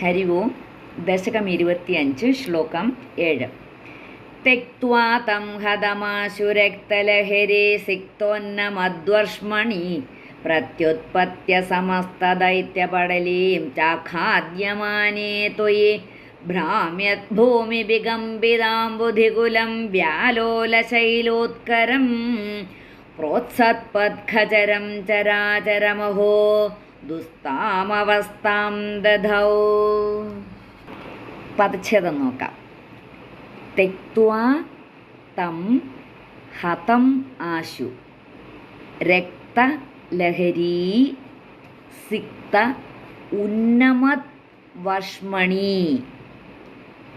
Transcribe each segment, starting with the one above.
ഹരി ഓം ദശകം ഇരുപത്തിയഞ്ച് ശ്ലോകം ഏഴ്. തെക്വാ തം ഹതമാശുരക്തലഹരേ സിക്തോന്നമദ്വർഷ്മണി. പ്രത്യുത്പത്യ സമസ്തദൈത്യപടലീം ചാഖാദ്യമാനേ ത്വയി. ഭ്രാമ്യദ്ഭൂമിവികമ്പിതാംബുധികുലം വ്യാലോലശൈലോത്കരം പ്രോത്സത്പത്ഖചരം ചരാചരമഹോ. ദുസ്താമവസ്ഥാം ദധൗ. പദച്ഛേദം നോക്കാം. തെക്വാ തം ഹതം ആശു. രക്തലഹരീ സിക്ത ഉന്നമത് വർഷ്മണി.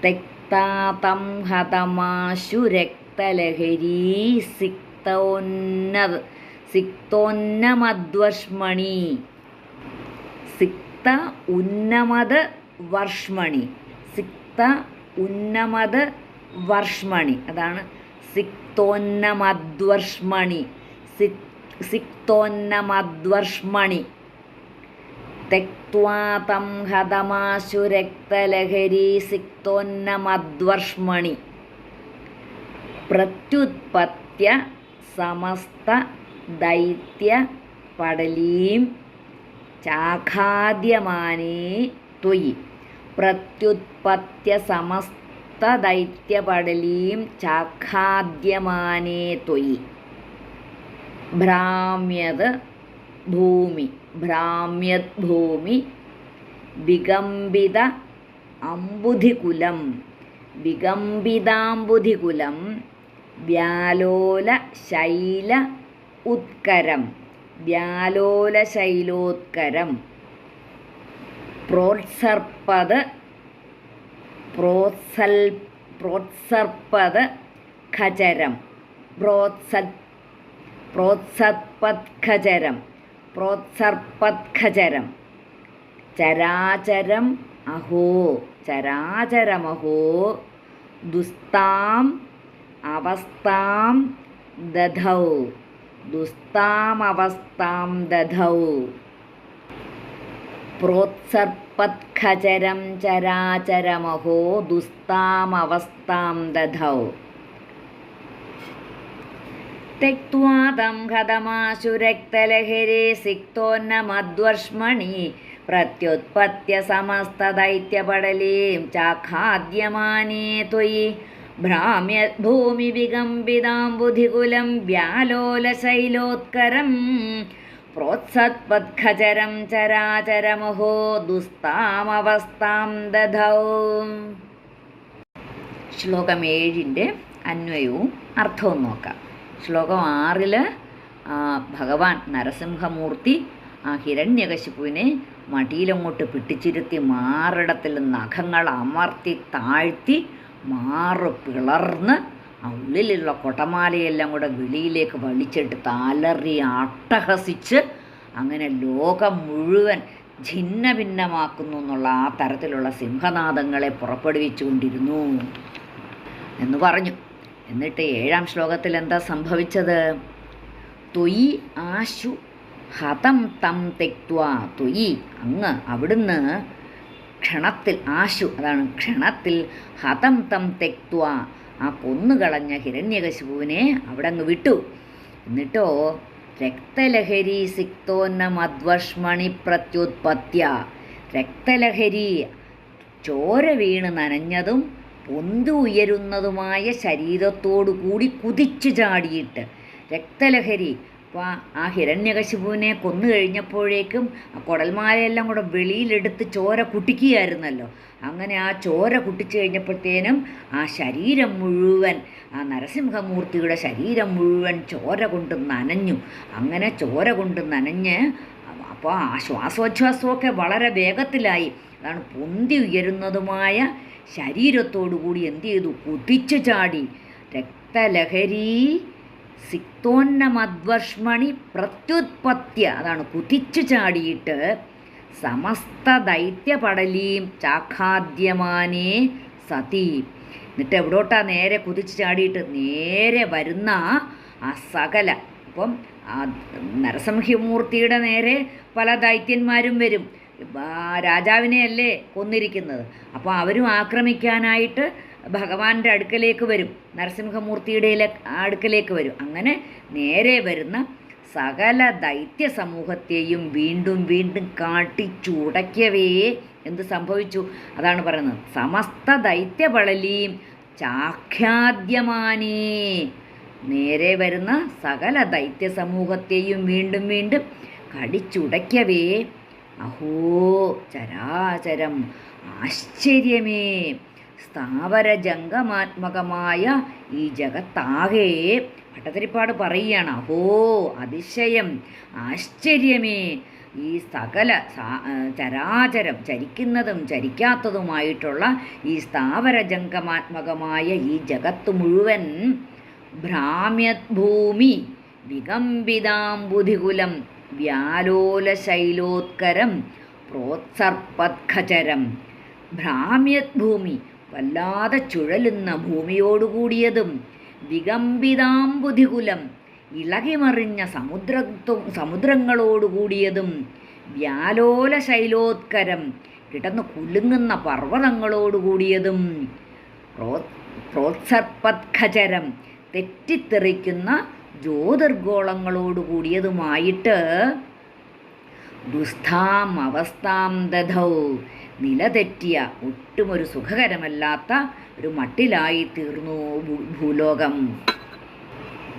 തെക്താതം ഹതമാശു രക്തലഹരീ സിക്തോന്നത് സിക്തോന്നമദ്വർഷ്മണി. സിക്ത ഉന്നമത് വർഷ്മണി. സിക്ത ഉന്നമത് വർഷ്മണി. അതാണ് സിക്തോന്നമദ്വർഷ്മണി. സിക് സിക്തോന്നമദ്വർഷ്മണി. തെക്വാതം ഹതമാശുരക്തലഹരി ഹതമാശു രക്തലഹരീ സിക്തോന്നമദ്വർഷ്മണി. പ്രത്യുത്പത്യ സമസ്ത ദൈത്യ പടലീം ചാഖാദ്യമാനേ ത്വയി. പ്രത്യുത്പത്യസമസ്തദൈത്യപടലീം സമസ്ത ദൈത്യപടലീം ചാഖാദ്യമാനേ ത്വയി. ഭ്രാമ്യത് ഭൂമി ഭ്രാമ്യത് ഭൂമി വികമ്പിത അംബുധികുലം വികമ്പിതാംബുധികുലം വ്യാലോല ശൈല ഉത്കരം. വ്യാലോലശൈലോത്കരം. പ്രോത്സർപ്പത് പ്രോത്സൽ പ്രോത്സർപ്പത് ഖചരം പ്രോത്സ പ്രോത്സർപ്പത്ഖചരം പ്രോത്സർപ്പത്ഖചരം ചരാചരം അഹോ ചരാചരമഹോ ദുസ്താം അവസ്ഥാം ദധൗ. ദുസ്താമവസ്ഥാം ദധൗ. പ്രോത്സർപ്പത്ഖചരം ചരാചരമഹോ ദുസ്താമവസ്ഥാം ദധൗ. തെക്വാ തം ഹതമാശു രക്തലഹരേ സിക്തോന്നമദ്വർഷ്മണി പ്രത്യുത്പത്യ സമസ്തദൈത്യപടലീം ചാഖാദ്യമാനേ ത്വയി ഭ്രാമ്യദ്ഭൂമിവികമ്പിതാംബുധികുലം വ്യാലോലശൈലോത്കരം പ്രോത്സത്പത്ഖചരം ചരാചരമഹോ ദുസ്താമവസ്ഥാം ദധൗ. ശ്ലോകം ഏഴിന്റെ അന്വയവും അർത്ഥവും നോക്കാം. ശ്ലോകം ആറിൽ ഭഗവാൻ നരസിംഹമൂർത്തി ആ ഹിരണ്യകശിപ്പുവിനെ മടിയിലങ്ങോട്ട് പിടിച്ചിരുത്തി മാറിടത്തിൽ നഖങ്ങൾ അമർത്തി താഴ്ത്തി മാറ് പിളർന്ന് ആ ഉള്ളിലുള്ള കൊടമാലയെല്ലാം കൂടെ വെളിയിലേക്ക് വലിച്ചിട്ട് താലറി അട്ടഹസിച്ച് അങ്ങനെ ലോകം മുഴുവൻ ഛിന്ന ഭിന്നമാക്കുന്നു എന്നുള്ള ആ തരത്തിലുള്ള സിംഹനാദങ്ങളെ പുറപ്പെടുവിച്ചുകൊണ്ടിരുന്നു എന്ന് പറഞ്ഞു. എന്നിട്ട് ഏഴാം ശ്ലോകത്തിൽ എന്താ സംഭവിച്ചത്? തൊയ് ആശു ഹതം തം തെക്വ തൊയ് അങ്ങ് അവിടുന്ന് ക്ഷണത്തിൽ ആശു അതാണ് ക്ഷണത്തിൽ ഹതം തം തെക്വ ആ കൊന്നുകളഞ്ഞ ഹിരണ്യകശുവിനെ അവിടെ അങ്ങ് വിട്ടു. എന്നിട്ടോ രക്തലഹരി സിക്തോന്ന മധ്വഷ്മണി പ്രത്യുത്പത്യ. രക്തലഹരി ചോര വീണ് നനഞ്ഞതും പൊന്തു ഉയരുന്നതുമായ ശരീരത്തോടു കൂടി കുതിച്ചു ചാടിയിട്ട് രക്തലഹരി അപ്പോൾ ആ ഹിരണ്യകശിപുവിനെ കൊന്നു കഴിഞ്ഞപ്പോഴേക്കും ആ കുടൽമാലയെല്ലാം കൂടെ വെളിയിലെടുത്ത് ചോര കുട്ടിക്കുകയായിരുന്നല്ലോ. അങ്ങനെ ആ ചോര കുട്ടിച്ചു കഴിഞ്ഞപ്പോഴത്തേനും ആ ശരീരം മുഴുവൻ ആ നരസിംഹമൂർത്തിയുടെ ശരീരം മുഴുവൻ ചോര കൊണ്ട് നനഞ്ഞു. അങ്ങനെ ചോര കൊണ്ട് നനഞ്ഞ് അപ്പോൾ ആ ശ്വാസോച്ഛ്വാസമൊക്കെ വളരെ വേഗത്തിലായി. അതാണ് പൊന്തി ഉയരുന്നതുമായ ശരീരത്തോടുകൂടി എന്ത് ചെയ്തു? കുതിച്ചു ചാടി. രക്തലഹരി സിക്തോന്നമദ്വർഷ്മണി പ്രത്യുത്പത്യ അതാണ് കുതിച്ചു ചാടിയിട്ട് സമസ്ത ദൈത്യപടലീം ചാഖാദ്യമാനേ സതി. എന്നിട്ട് എവിടോട്ടാ നേരെ കുതിച്ചു ചാടിയിട്ട്? നേരെ വരുന്ന ആ സകല അപ്പം ആ നരസിംഹമൂർത്തിയുടെ നേരെ പല ദൈത്യന്മാരും വരും. രാജാവിനെയല്ലേ കൊന്നിരിക്കുന്നത്? അപ്പോൾ അവരും ആക്രമിക്കാനായിട്ട് ഭഗവാന്റെ അടുക്കലേക്ക് വരും. നരസിംഹമൂർത്തിയുടെ അടുക്കലേക്ക് വരും. അങ്ങനെ നേരെ വരുന്ന സകല ദൈത്യ സമൂഹത്തെയും വീണ്ടും വീണ്ടും കാട്ടിച്ചുടയ്ക്കവേ എന്ത് സംഭവിച്ചു? അതാണ് പറയുന്നത്. സമസ്ത ദൈത്യപളലിയും ചാഖ്യാദ്യമാനേ. നേരെ വരുന്ന സകല ദൈത്യ സമൂഹത്തെയും വീണ്ടും വീണ്ടും കടിച്ചുടയ്ക്കവേ അഹോ ചരാചരം. ആശ്ചര്യമേ. സ്ഥാവര ജംഗമാത്മകമായ ഈ ജഗത്താകെ. ഭട്ടതിരിപ്പാട് പറയുകയാണ് അഹോ അതിശയം ആശ്ചര്യമേ. ഈ സകല ചരാചരം ചരിക്കുന്നതും ചരിക്കാത്തതുമായിട്ടുള്ള ഈ സ്ഥാവര ജംഗമാത്മകമായ ഈ ജഗത്ത് മുഴുവൻ ഭ്രാമ്യഭൂമി വികമ്പിതാംബുധികുലം വ്യാലോലശൈലോത്കരം പ്രോത്സർപ്പത്ഖചരം ഭ്രാമ്യഭൂമി വല്ലാതെ ചുഴലുന്ന ഭൂമിയോടുകൂടിയതും വികമ്പിതാംബുധികുലം ഇളകിമറിഞ്ഞ സമുദ്രത്വം സമുദ്രങ്ങളോടുകൂടിയതും വ്യാലോല ശൈലോത്കരം കിടന്നു കുലുങ്ങുന്ന പർവതങ്ങളോടുകൂടിയതും പ്രോ- പ്രോത്സർപ്പത്ഖചരം തെറ്റിത്തെറിക്കുന്ന ജ്യോതിർഗോളങ്ങളോടുകൂടിയതുമായിട്ട് ദുസ്ഥാം അവസ്ഥാം ദധൗ. നിലതെറ്റിയ ഒട്ടുമൊരു സുഖകരമല്ലാത്ത ഒരു മട്ടിലായി തീർന്നു ഭൂലോകം.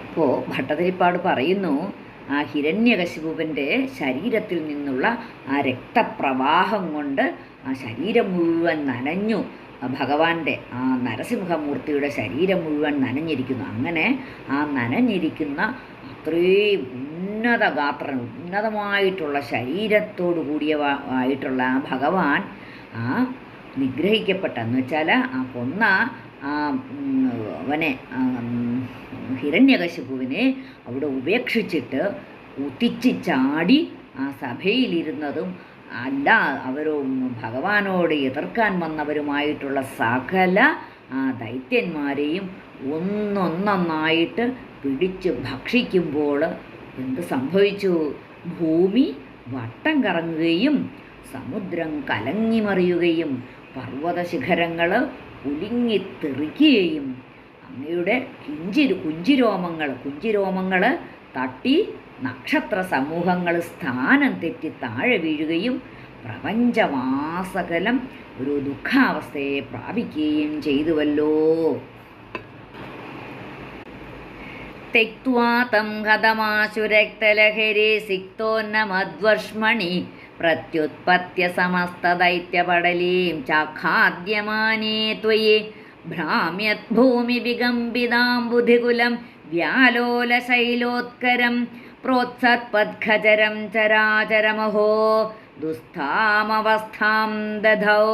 അപ്പോൾ ഭട്ടതിരിപ്പാട് പറയുന്നു ആ ഹിരണ്യകശിപുവിന്റെ ശരീരത്തിൽ നിന്നുള്ള ആ രക്തപ്രവാഹം കൊണ്ട് ആ ശരീരം മുഴുവൻ നനഞ്ഞു. ഭഗവാന്റെ ആ നരസിംഹമൂർത്തിയുടെ ശരീരം മുഴുവൻ നനഞ്ഞിരിക്കുന്നു. അങ്ങനെ ആ നനഞ്ഞിരിക്കുന്ന അത്രയും ഉന്നത ഗാത്രൻ ഉന്നതമായിട്ടുള്ള ശരീരത്തോടു കൂടിയ ആയിട്ടുള്ള ആ ഭഗവാൻ ആ നിഗ്രഹിക്കപ്പെട്ട എന്ന് വെച്ചാൽ ആ കൊന്ന ആ അവനെ ഹിരണ്യകശിപുവിനെ അവിടെ ഉപേക്ഷിച്ചിട്ട് ഉത്തിച്ച് ചാടി ആ സഭയിലിരുന്നതും അല്ല അവരും ഭഗവാനോട് എതിർക്കാൻ വന്നവരുമായിട്ടുള്ള സകല ആ ദൈത്യന്മാരെയും ഒന്നൊന്നൊന്നായിട്ട് പിടിച്ച് ഭക്ഷിക്കുമ്പോൾ എന്ത് സംഭവിച്ചു? ഭൂമി വട്ടം കറങ്ങുകയും സമുദ്രം കലങ്ങിമറിയുകയും പർവത ശിഖരങ്ങൾ ഉലിങ്ങിത്തെറിക്കുകയും അങ്ങയുടെ കിഞ്ചിരു കുഞ്ചിരോമങ്ങൾ കുഞ്ചിരോമങ്ങൾ തട്ടി നക്ഷത്ര സമൂഹങ്ങൾ സ്ഥാനം തെറ്റി താഴെ വീഴുകയും പ്രപഞ്ചമാസകലം ഒരു ദുഃഖാവസ്ഥയെ പ്രാപിക്കുകയും ചെയ്തുവല്ലോ. തെക്വാ തം ഹതമാശുരക്തലഹരി സിക്തോന്നമദ്വർഷ്മണി പ്രത്യുത്പത്യ സമസ്തദൈത്യപടലീം ചാഖാദ്യമാനേ ത്വയി. ഭ്രാമ്യദ്ഭൂമി വികമ്പിതാംബുധികുലം വ്യാലോലശൈലോത്കരം പ്രോത്സർപ്പദ്ഖചരം ചരാചരമഹോ. ദുസ്ഥാമവസ്ഥാം ദധൗ.